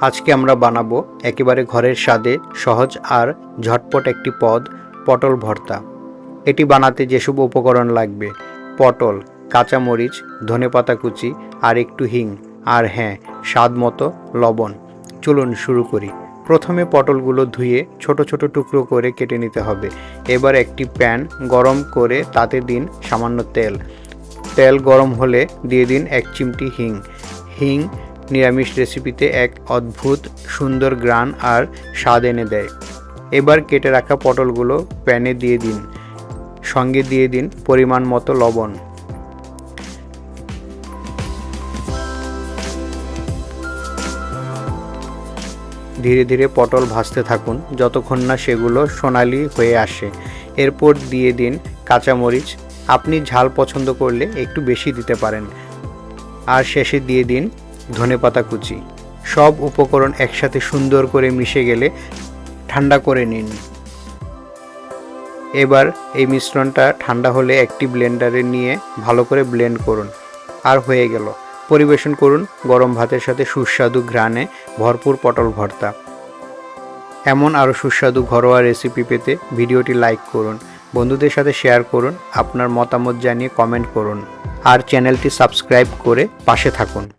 আজকে আমরা বানাবো একেবারে ঘরের স্বাদে সহজ আর ঝটপট একটি পদ, পটল ভর্তা। এটি বানাতে যেসব উপকরণ লাগবে, পটল, কাঁচামরিচ, ধনেপাতা কুচি আর একটু হিং আর হ্যাঁ স্বাদ মতো লবণ। চলুন শুরু করি। প্রথমে পটলগুলো ধুয়ে ছোট ছোট টুকরো করে কেটে নিতে হবে। এবার একটি প্যান গরম করে তাতে দিন সামান্য তেল। তেল গরম হলে দিয়ে দিন এক চিমটি হিং। হিং নিরামিষ রেসিপিতে এক অদ্ভুত, সুন্দর গ্রান আর স্বাদ এনে দেয়। এবার কেটে রাখা পটলগুলো প্যানে দিয়ে দিন। সঙ্গে দিয়ে দিন পরিমাণ মতো লবণ। ধীরে ধীরে পটল ভাজতে থাকুন যতক্ষণ না সেগুলো সোনালি হয়ে আসে। এরপর দিয়ে দিন কাঁচামরিচ। আপনি ঝাল পছন্দ করলে একটু বেশি দিতে পারেন। আর শেষে দিয়ে দিন ধনেপাতা কুচি। সব উপকরণ একসাথে সুন্দর করে মিশে গেলে ঠান্ডা করে নিন। এবার এই মিশ্রণটা ঠান্ডা হলে একটি ব্লেন্ডারে নিয়ে ভালো করে ব্লেন্ড করুন। আর হয়ে গেল। পরিবেশন করুন গরম ভাতের সাথে সুস্বাদু ঘ্রাণে ভরপুর পটল ভর্তা। এমন আরও সুস্বাদু ঘরোয়া রেসিপি পেতে ভিডিওটি লাইক করুন। বন্ধুদের সাথে শেয়ার করুন, আপনার মতামত জানিয়ে কমেন্ট করুন। আর চ্যানেলটি সাবস্ক্রাইব করে পাশে থাকুন।